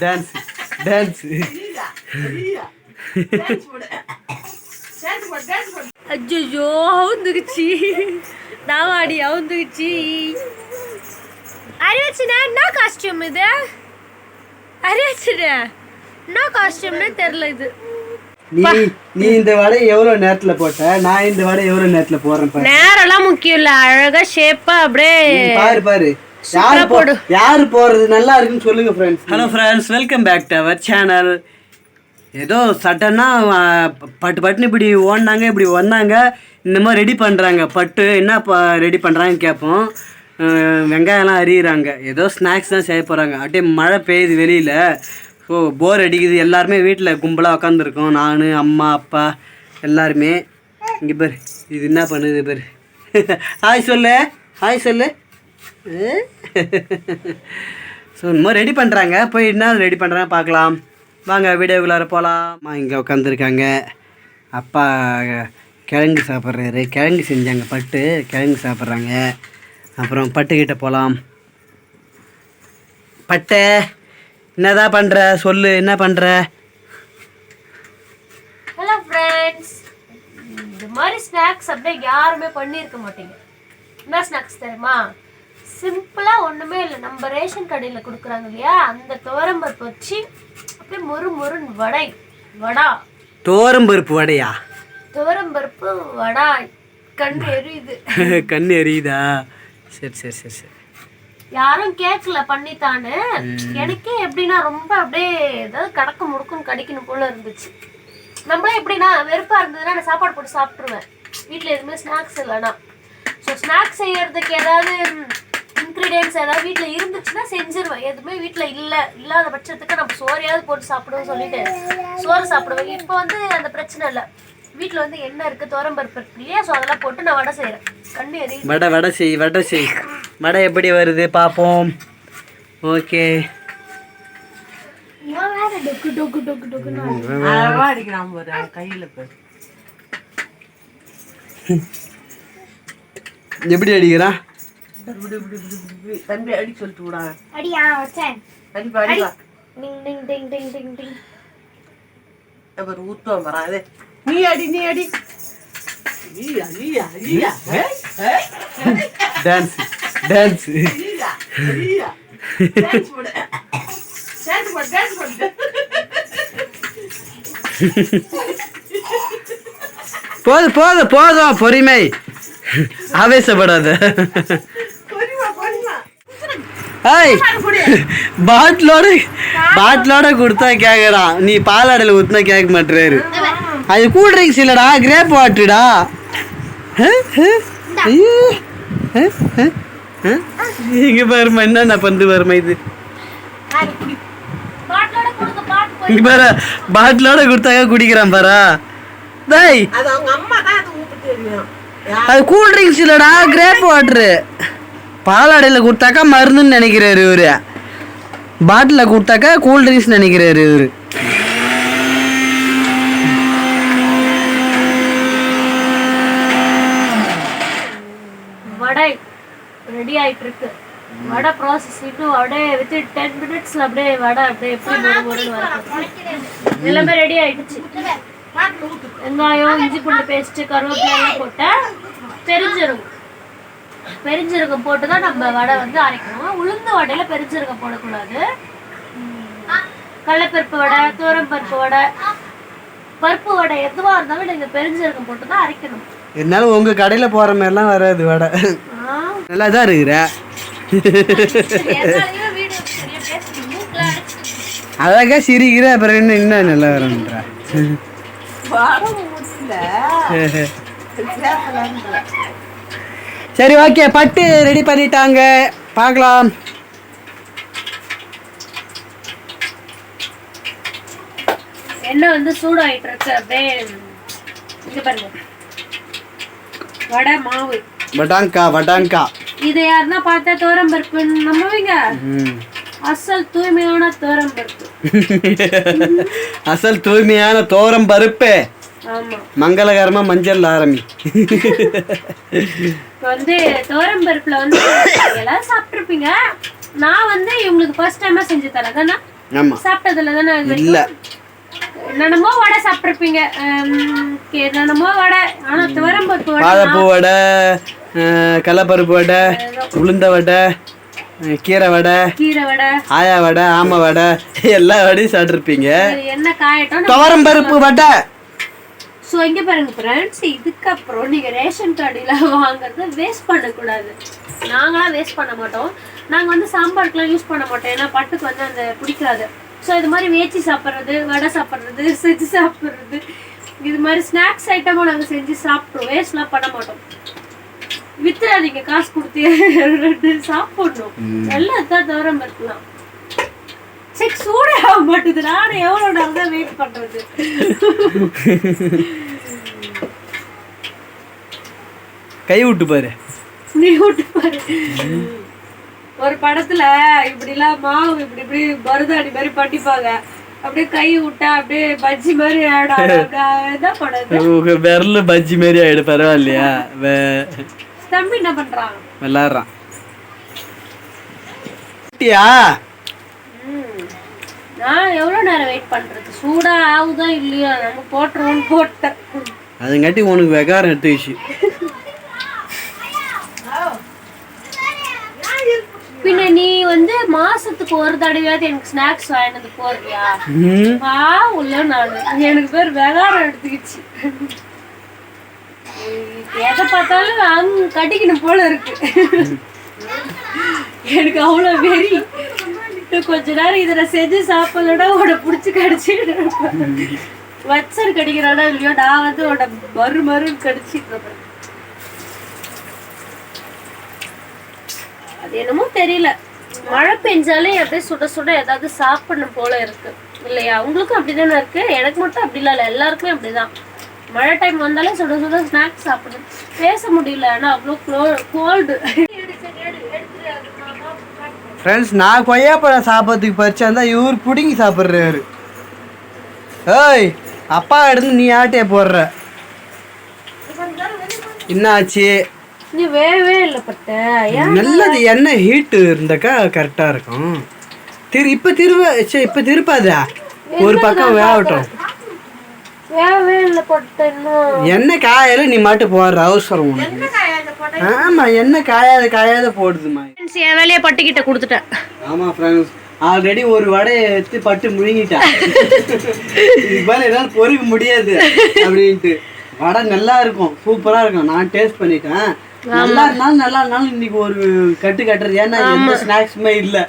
Dance dance அஜ்ஜோ அவுந்துக்குச்சு தாவாடி அவுந்துக்குச்சு அறிவச்சுனா என்ன costume இது அறிவச்சுனா என்ன காஸ்டியூம்னே தெரில இது நீ நீ இந்த வடை எவ்வளவு நேரத்துல போட்ட நான் இந்த வடை எவ்வளவு நேரத்துல போடுறேன் பாரு நேரம்லாம் முக்கியம் இல்ல அழகா ஷேப்பா அப்படியே பாரு பாரு யாரு போடு. யாரு போறது? நல்லா இருக்குன்னு சொல்லுங்க friends hello friends welcome back to our channel ஏதோ சட்டனாக பட்டு பட்டுன்னு இப்படி ஓடினாங்க இப்படி வந்தாங்க. இந்த மாதிரி ரெடி பண்ணுறாங்க பட்டு என்ன ரெடி பண்ணுறாங்கன்னு கேட்போம் வெங்காயம்லாம் அரியிறாங்க. ஏதோ ஸ்நாக்ஸ் தான் செய்ய போகிறாங்க அப்படியே மழை பெய்யுது வெளியில். ஸோ போர் அடிக்குது. எல்லாருமே வீட்டில் கும்பலாக உட்காந்துருக்கோம் நான் அம்மா அப்பா எல்லாருமே. இங்கே பாரு. இது என்ன பண்ணுது பாரு? ஹாய் சொல்லு. ஹாய் சொல்லு. ஸோ இன்னும் ரெடி பண்ணுறாங்க போய் என்ன ரெடி பண்ணுறாங்க பார்க்கலாம். வாங்க வீடியோக்குள்ளார போகலாம் இங்கே உட்காந்துருக்காங்க அப்பா கிழங்கு சாப்பிட்றாரு. கிழங்கு செஞ்சாங்க பட்டு. கிழங்கு சாப்பிட்றாங்க. அப்புறம் பட்டுக்கிட்ட போகலாம் பட்டை என்னதான் பண்ணுற சொல்லு என்ன பண்ணுற ஹலோ ஃப்ரெண்ட்ஸ் இந்த மாதிரி ஸ்நாக்ஸ் அப்படியே யாருமே பண்ணியிருக்க மாட்டீங்க. என்ன ஸ்நாக்ஸ் தெரியுமா? சிம்பிளாக ஒன்றுமே இல்லை. நம்ம ரேஷன் கடையில் கொடுக்குறாங்க இல்லையா? அந்த துவரம்பருப்பு வச்சு அப்படியே மொறு மொறுன்னு வடை. வடா. தோரம்பருப்பு வடையா? துவரம்பருப்பு வடா. கண் எரியுது. கண் எரியுதா? சரி சரி சரி சரி. யாரும் கேட்கல பண்ணித்தான்னு. எனக்கே எப்படின்னா ரொம்ப அப்படியே ஏதாவது கடக்க முடுக்கும் கடிக்கணும் போல இருந்துச்சு. நம்மளே எப்படின்னா வெறுப்பா இருந்ததுன்னா நான் சாப்பாடு போட்டு சாப்பிட்ருவேன் வீட்டில் எதுவுமே ஸ்நாக்ஸ் இல்லைனா. ஸோ ஸ்நாக்ஸ் செய்யறதுக்கு ஏதாவது இன்க்ரீடியன்ஸ் ஏதாவது வீட்டில் இருந்துச்சுன்னா செஞ்சிருவேன். எதுவுமே வீட்டில் இல்லை இல்லாத பட்சத்துக்கு நம்ம சோறையாவது போட்டு சாப்பிடுவோம் சொல்லிட்டு சோறு சாப்பிடுவேன். இப்போ வந்து அந்த பிரச்சனை இல்லை. வீட்டில் வந்து என்ன இருக்குது துவரம்பருப்பு இருக்கு இல்லையா? ஸோ அதெல்லாம் போட்டு நான் வடை செய்கிறேன் கண்ணு எரி வடை வடை செய் வடை செய். வடை எப்படி வருது பார்ப்போம் ஓகே. டொக்கு டொக்கு டொக்கு டொக்குன்னு அடிக்கிறான் கையில எப்படி அடிக்கிறா தம்பி அடி சொல்லிட்டு விடா. அடியா வச்சேன். அடிப்பா அடிப்பா டிங் டிங் டிங் டிங் டிங் டிங். அப்புறம் ஊத்துவான் பாரு அதே. நீ அடி நீ அடி. ஏய், டான்ஸ் டான்ஸ் நீயா நீயா டான்ஸ் போடு. டான்ஸ் போடு டான்ஸ் போடு. போதும் போதும் போதும் பொறுமை. ஆவேசப்படாத. ஏய் பாட்டிலோட பாட்டிலோட கொடுத்தா கேட்குறான் நீ பாலாடையில் ஊற்றினா கேட்க மாட்டுறாரு அது கூல் ட்ரிங்க்ஸ் இல்லைடா கிரேப் வாட்டர்டா இங்க பாருமா என்னென்ன பந்து பாருமா இது? இங்க பாரு பாட்டிலோட கொடுத்தாக்க குடிக்கிறான் பாரா? டேய். அது அவங்க அம்மா தான் அது ஊத்து தெரியும் அது கூல் ட்ரிங்க்ஸ் இல்லைடா கிரேப் வாட்டரு பாலாடையில் கொடுத்தாக்கா மருந்துன்னு நினைக்கிறாரு இவரு. பாட்டிலில் கொடுத்தாக்கா கூல் ட்ரிங்க்ஸ் நினைக்கிறாரு இவரு. வடை ரெடி ஆயிட்டு இருக்கு வடை ப்ராசஸ் இன்னும் அப்படியே வித் டென் மினிட்ஸ்ல அப்படியே வடை அப்படியே எப்படி வரப்போகுது எல்லாமே ரெடி ஆயிடுச்சு. வெங்காயம் இஞ்சி பூண்டு பேஸ்ட் கருவேப்பிலை எல்லாம் போட்டேன். பெருஞ்சீரகம் போட்டு தான் நம்ம வடை வந்து அரைக்கணும். உளுந்து வடையில பெருஞ்சீரகம் போடக்கூடாது. கடலைப்பருப்பு வடை பருப்பு வடை. பருப்பு வடை எதுவா இருந்தாலும் நீங்க பெருஞ்சீரகம் போட்டு தான் அரைக்கணும். இருந்தாலும் உங்க கடையில போற மாதிரிலாம் வராது வடை. நல்லா தான் இருக்கிற. அழகா சிரிக்கிற அப்புறம் என்ன இன்னும் நல்லா வரன்றா வரம் சரி ஓகே பட்டு ரெடி பண்ணிட்டாங்க. பார்க்கலாம். எண்ணெய் வந்து சூடாயிட்டு இருக்கு அப்படியே இங்க பாருங்க வடை மாவு. வடாங்கா வடாங்கா இதை யாருன்னா பார்த்தா தோரம்பருப்புன்னு நம்புவீங்க? ம். அசல் தூய்மையான தோரம்பருப்பு அசல் தூய்மையான தோரம் பருப்பு. மங்களகரமா மஞ்சள் ஆரம்பி. வந்து தோரம்பருப்புல வந்து எல்லாரும் சாப்பிட்ருப்பீங்க நான் வந்து இவங்களுக்கு ஃபர்ஸ்ட் டைமா செஞ்சு தரேன் தானே? சாப்பிட்டதுல தானே? இல்ல. என்னென்னமோ வடை சாப்பிட்ருப்பீங்க என்னென்னமோ வடை. ஆனா துவரம்பருப்பு வடை வாழைப்பூ வடை கடலப்பருப்பு வடை உளுந்த வடை கீரை வடை கீரை வடை. ஆயா வடை ஆமை வடை எல்லா வடையும் சாப்பிட்ருப்பீங்க என்ன காயட்டும்? துவரம் பருப்பு வடை. ஸோ இங்க பாருங்க ஃப்ரெண்ட்ஸ் இதுக்கப்புறம் நீங்க ரேஷன் கடையில வாங்குறத வேஸ்ட் பண்ணக்கூடாது. நாங்களாம் வேஸ்ட் பண்ண மாட்டோம். நாங்க வந்து சாம்பாருக்குலாம் யூஸ் பண்ண மாட்டோம். ஏன்னா பட்டுக்கு வந்து அந்த பிடிக்காது. ஸோ இது மாதிரி வேச்சி சாப்பிட்றது வடை சாப்பிட்றது செஞ்சு சாப்பிட்றது இது மாதிரி ஸ்நாக்ஸ் ஐட்டமும் நாங்க செஞ்சு சாப்பிட்டோம் வேஸ்ட்லாம் பண்ண மாட்டோம். வித்துறாதீங்க காசு கொடுத்து. சாப்பிடணும். எல்லாம் தான் தவிர இருக்கலாம் சரி சூடே ஆக மாட்டேது. நானும் எவ்வளோ நாள் தான் வெயிட் பண்றது? கை விட்டு பாரு. நீ விட்டு பாரு. ஒரு படத்துல இப்படிலாம் மாவு இப்படி இப்படி மருதாணி மாதிரி பட்டிப்பாங்க அப்படியே கை விட்டா அப்படியே பஜ்ஜி மாதிரி? உங்க விரல் பஜ்ஜி மாரி ஆயிடு பரவாயில்லையா? வே- தம்பி என்ன பண்றான்? விளாட்றான். நான் எவ்வளவு நேரம் வெயிட் பண்றது? சூடா ஆகுதா இல்லையா? நம்ம போட்டுருவோம்னு போட்டேன். அதுங்காட்டி உனக்கு வெகாரம் எடுத்துக்கிச்சு. பின்ன நீ வந்து மாசத்துக்கு ஒரு தடவையாவது எனக்கு ஸ்நாக்ஸ் வாங்கினது போறியா ஆ உள்ள நானு. எனக்கு பேர் வெகாரம் எடுத்துக்கிச்சு. எதை பார்த்தாலும் அங்க கட்டிக்கணும் போல இருக்கு. எனக்கு அவ்வளோ வெறி. விட்டு கொஞ்ச நேரம் இதுல செஞ்சு சாப்பிடலடா உட பிடிச்சி கடிச்சு வச்சர் கடிக்கிறானா இல்லையோ நான் வந்து உட மறு மறு கடிச்சிட்டு இருப்பேன். அது என்னமோ தெரியல. மழை பெஞ்சாலே அப்படியே சுட சுட ஏதாவது சாப்பிடணும் போல இருக்கு. இல்லையா? உங்களுக்கும் அப்படிதானே இருக்கு? எனக்கு மட்டும் அப்படி இல்லை எல்லாருக்குமே அப்படிதான். மழை டைம் வந்தாலே சுட சுட ஸ்நாக்ஸ் சாப்பிடணும். பேச முடியல ஆனா அவ்வளோ கோல்டு ஃப்ரெண்ட்ஸ் நான் கொய்யாப்பழம் சாப்பிட்றதுக்கு பறிச்சா இவர் பிடுங்கி சாப்பிட்றாரு. ஏய் அப்பா எடுத்து நீ ஆட்டைய போடுற. என்னாச்சு? நீ வேவே இல்லை பட்ட. ஏன் நல்லது எண்ணெய் ஹீட்டு இருந்தாக்கா கரெக்டாக இருக்கும். திரு இப்போ திரும்ப சே இப்போ திருப்பாதா ஒரு பக்கம் வேகட்டும் வேவே இல்லை பட்ட இன்னும் எண்ணெய் காயால நீ மட்டும் போடுற? அவசரம் உனக்கு. ஆமா எண்ணெய் காயாத காயாத போடுதுமா என் வேலையை பட்டுக்கிட்ட கொடுத்துட்டேன். ஆமா ஃப்ரெண்ட்ஸ் ஆல்ரெடி ஒரு வடையை எடுத்து பட்டு முழுங்கிட்டான். இதுக்கு மேல என்னால பொறுக்க முடியாது அப்படின்ட்டு. வடை நல்லா இருக்கும் சூப்பரா இருக்கும். நான் டேஸ்ட் பண்ணிட்டேன். நல்லா இருந்தாலும் நல்லா இருந்தாலும் இன்னைக்கு ஒரு கட்டு கட்டுறது. ஏன்னா எந்த ஸ்நாக்ஸுமே இல்லை.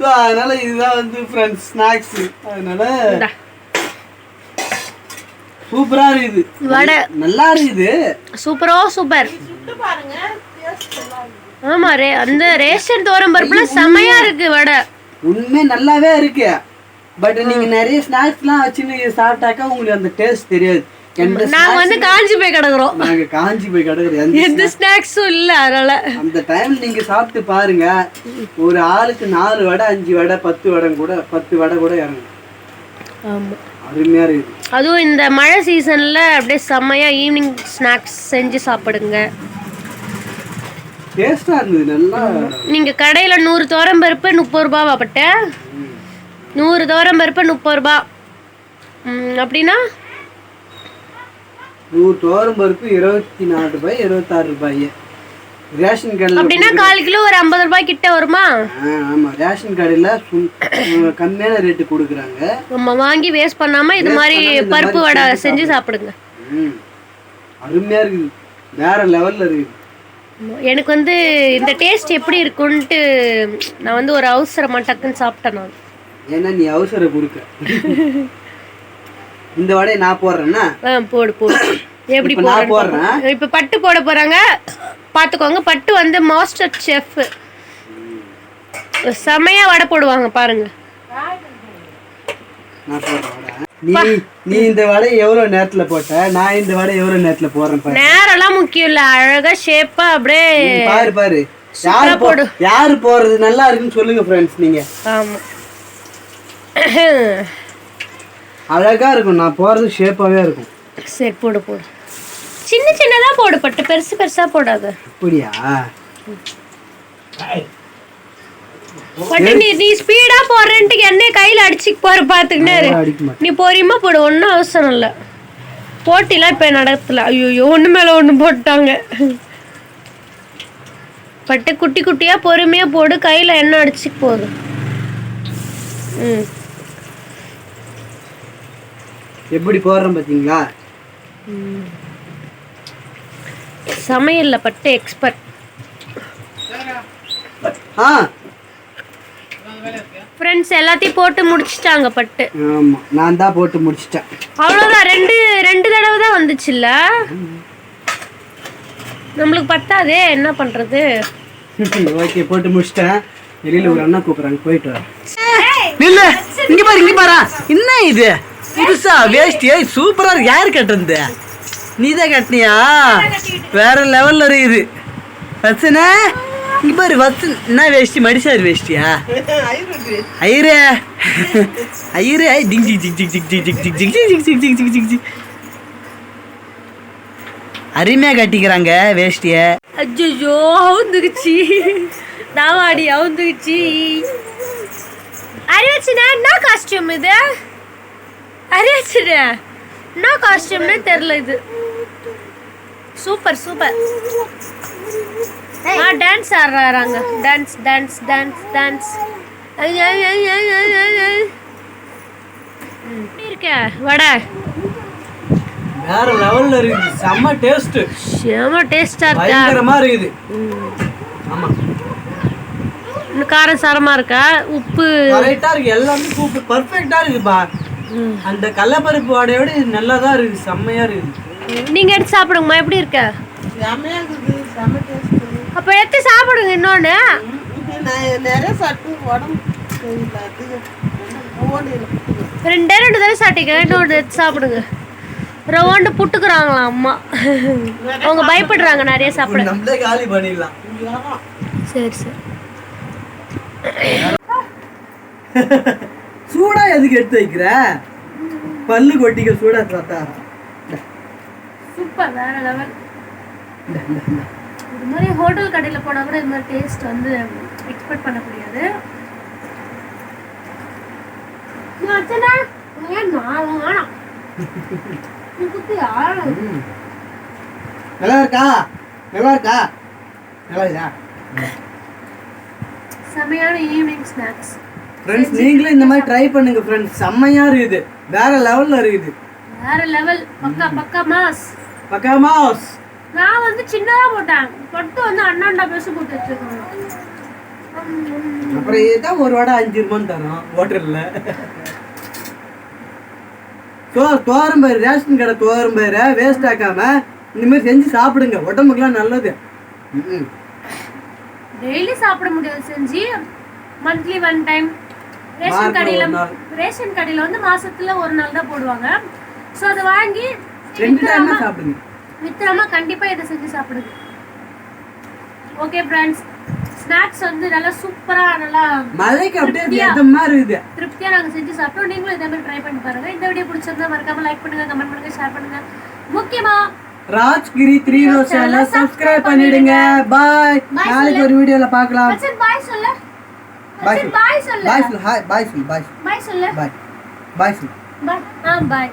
ஸோ அதனால இதுதான் வந்து ஃப்ரெண்ட்ஸ் ஸ்நாக்ஸ் அதனால சூப்பரா இருக்குது. வடை. நல்லா இருக்குது. சூப்பரோ சூப்பர். ஆமா ரே அந்த ரேஷன் தோரம் பருப்புல செமையா இருக்கு வடை. உண்மை நல்லாவே இருக்கு. பட் நீங்க நிறைய ஸ்நாக்ஸ்லாம் வச்சுன்னு சாப்பிட்டாக்கா உங்களுக்கு அந்த டேஸ்ட் தெரியாது. நாங்க வந்து காஞ்சி போய் கிடக்குறோம். நாங்க காஞ்சி போய் கிடக்குறது எந்த எந்த ஸ்நாக்ஸும் இல்ல அதனால. அந்த டைம்ல நீங்க சாப்பிட்டு பாருங்க. ஒரு ஆளுக்கு நாலு வடை அஞ்சு வடை பத்து வடை கூட பத்து வடை கூட இறங்கும். ஆமா. அருமையா இருக்குது. அதுவும் இந்த மழை சீசன்ல அப்படியே செம்மையா ஈவினிங் ஸ்நாக்ஸ் செஞ்சு சாப்பிடுங்க. டேஸ்டா இருந்தது நல்லா நீங்க கடையில நூறு தோரம் பருப்பு முப்பது ரூபாவா பட்ட நூறு தோரம் பருப்பு முப்பது ரூபா. அப்படின்னா? நூறு தோரம் பருப்பு இருபத்தி நாலு ரூபாய் இருபத்தாறு ரூபாய். ரேஷன் கடையில் அப்படின்னா கால் கிலோ ஒரு ஐம்பது ரூபாய் கிட்ட வருமா? ஆமா. ரேஷன் கடையில் கம்மியான ரேட்டு கொடுக்குறாங்க. நம்ம வாங்கி வேஸ்ட் பண்ணாம இது மாதிரி பருப்பு வடை செஞ்சு சாப்பிடுங்க. ம். அருமையா இருக்குது. வேற லெவல்ல இருக்குது. எனக்கு வந்து இந்த டேஸ்ட் எப்படி இருக்குன்ட்டு நான் வந்து ஒரு அவசரமா டக்குன்னு சாப்பிட்டேன் நான். ஏன்னா நீ அவசரம் கொடுக்க. இந்த வடையை நான் போடுறேன்னா? போடு போடு. எப்படி போடுறேன். இப்ப பட்டு போட போறாங்க. பாத்துக்கோங்க பட்டு வந்து மாஸ்டர் செஃப். செமையா வடை போடுவாங்க பாருங்க. வடை. நீ நீ இந்த வடையை எவ்வளவு நேரத்துல போட்ட? நான் இந்த வடையை எவ்வளவு நேரத்துல போடுறேன் பாரு. நேரம்லாம் முக்கியம் இல்ல. அழகா ஷேப்பா அப்படியே பாரு பாரு. யாரு போ யாரு போறது நல்லா இருக்குன்னு சொல்லுங்க ஃப்ரெண்ட்ஸ் நீங்க. ஆமா. அழகா இருக்கும். நான் போறது ஷேப்பாவே இருக்கும். சரி போடு போடு. சின்ன சின்னதா போடு பட்டு பெருசு பெருசா போடாத. அப்படியா? பட்டு நீ நீ ஸ்பீடா போடுறேன்ட்டு என்ன கையில அடிச்சுக்கு போற பாத்துக்கினாரு நீ பொறியமா போடு ஒன்றும் அவசரம் இல்லை. போட்டிலாம் இப்போ நடத்தல ஐயோ ஒன்று மேலே ஒன்று போட்டாங்க. பட்டு குட்டி குட்டியாக பொறுமையாக போடு கையில் எண்ணெய் அடிச்சுக்கு போகுது. ம். எப்படி போடுறோம் பார்த்தீங்களா சமையலில் பட்டு எக்ஸ்பர்ட் ஆ. ஃப்ரெண்ட்ஸ் எல்லாத்தையும் போட்டு முடிச்சிட்டாங்க பட்டு. ஆமாம் நான் தான் போட்டு முடிச்சிட்டேன். அவ்வளோதான் ரெண்டு ரெண்டு தடவை தான் வந்துச்சுல்ல? நம்மளுக்கு பத்தாதே என்ன பண்ணுறது ஓகே போட்டு முடிச்சிட்டேன். வெளியில் ஒரு அண்ணா கூப்பிட்றாங்க போயிட்டு வரேன் இல்ல இங்க பாரு இங்க பாரு. என்ன இது? புதுசா வேஸ்ட் ஏய் சூப்பரா இருக்கு. யாரு கட்டுறது நீ தான் கட்டினியா வேற லெவல்ல இருக்குது வச்சனே இங்க பாரு வச்சு என்ன வேஷ்டி மடிசாரு வேஷ்டியா ஐயரே ஐயரே ஐ டிங் டிங் டிங் டிங் டிங் டிங் டிங் டிங் டிங் டிங் டிங் டிங் டிங் டிங் அருமையா கட்டிக்கிறாங்க வேஷ்டிய அஜ்ஜோ அவுந்துக்குச்சி நாவாடி அவுந்துக்குச்சி அறிவச்சுனா என்ன காஸ்டியூம் இது அறிவச்சுனா என்ன காஸ்டியூம்னு தெரில இது சூப்பர் சூப்பர். ஆ டான்ஸ் ஆடுறாங்க. டான்ஸ் டான்ஸ் டான்ஸ் டான்ஸ் இருக்க? வடை. வேற லெவல்ல இருக்குது. செம்ம டேஸ்ட் செம டேஸ்டா இருக்கா? பயங்கரமா இருக்குது. ஆமா. காரம் சாரமா இருக்கா? உப்பு. கரெக்டா இருக்கு. எல்லாமே சூப்பர் பர்ஃபெக்ட்டா இருக்குப்பா. அந்த கடலப்பருப்பு வாடையோட நல்லா தான் இருக்கு செம்மையா இருக்குது. நீங்க எடுத்து சாப்பிடுங்கம்மா எப்படி இருக்க? அப்போ அப்ப எடுத்து சாப்பிடுங்க இன்னொன்னு. ரெண்டே ரெண்டு தடவை சாப்பிட்டீங்க இன்னொன்று எடுத்து சாப்பிடுங்க. ரவாண்டு புட்டுக்குறாங்களாம் அம்மா. அவங்க பயப்படுறாங்க நிறைய சாப்பிட. பண்ணிடலாம் சரி சரி. சூடா எதுக்கு எடுத்து வைக்கிற? பல்லு கொட்டிக்க சூடா சாத்தாரா சூப்பர் வேற லெவல் இது மாதிரி ஹோட்டல் கடையில் போனால் கூட இது மாதிரி டேஸ்ட் வந்து எக்ஸ்பெக்ட் பண்ண முடியாது. நல்லா இருக்கா நல்லா இருக்கா நல்லா இருக்கா செமையான ஈவினிங் ஸ்நாக்ஸ் ஃப்ரெண்ட்ஸ் நீங்களும் இந்த மாதிரி ட்ரை பண்ணுங்க ஃப்ரெண்ட்ஸ் செம்மையா இருக்குது. வேற லெவல்ல இருக்குது. வேற லெவல் பக்கா பக்கா மாஸ். பக்கா மாஸ் நான் வந்து சின்னதா போட்டேன். பட்டு வந்து அண்ணாண்டா பேச போட்டு வச்சிருக்கேன். அப்புறம் இதுதான் ஒரு வடை அஞ்சு ரூபான்னு தரோம் ஹோட்டல்ல. தோ தோரம்பயிறு ரேஷன் கடை தோரம்பயிரை வேஸ்ட் ஆக்காம இந்த மாதிரி செஞ்சு சாப்பிடுங்க. உடம்புக்குலாம் நல்லது. டெய்லி சாப்பிட முடியாது செஞ்சு. மந்த்லி ஒன் டைம் ரேஷன் கடையில. ரேஷன் கடையில வந்து மாசத்துல ஒரு நாள் தான் போடுவாங்க. ஸோ அதை வாங்கி ரெண்டு டைம் சாப்பிடுங்க. மித்திரமா கண்டிப்பா இதை செஞ்சு சாப்பிடுங்க. ஓகே ஃப்ரெண்ட்ஸ் ஸ்நாக்ஸ் வந்து நல்லா சூப்பரா நல்லா மழைக்கு அப்படியே மாதிரி இருக்குது. திருப்தியா நாங்க செஞ்சு சாப்பிட்டோம். நீங்களும் இதே மாதிரி ட்ரை பண்ணி பாருங்க. இந்த வீடியோ பிடிச்சிருந்தா மறக்காம லைக் பண்ணுங்க கமெண்ட் பண்ணுங்க ஷேர் பண்ணுங்க. முக்கியமா Rajgiri three rose channel subscribe பண்ணிடுங்க. பாய் நாளைக்கு ஒரு வீடியோல பார்க்கலாம். வச்சன் பாய் சொல்ல. பாய் வச்சன் பாய் சொல்ல. பாய் சொல்லு. ஹாய் பாய் சொல்லு. பாய் பாய் சொல்ல. பாய் பாய் சொல்லு. பாய் ஆ பாய்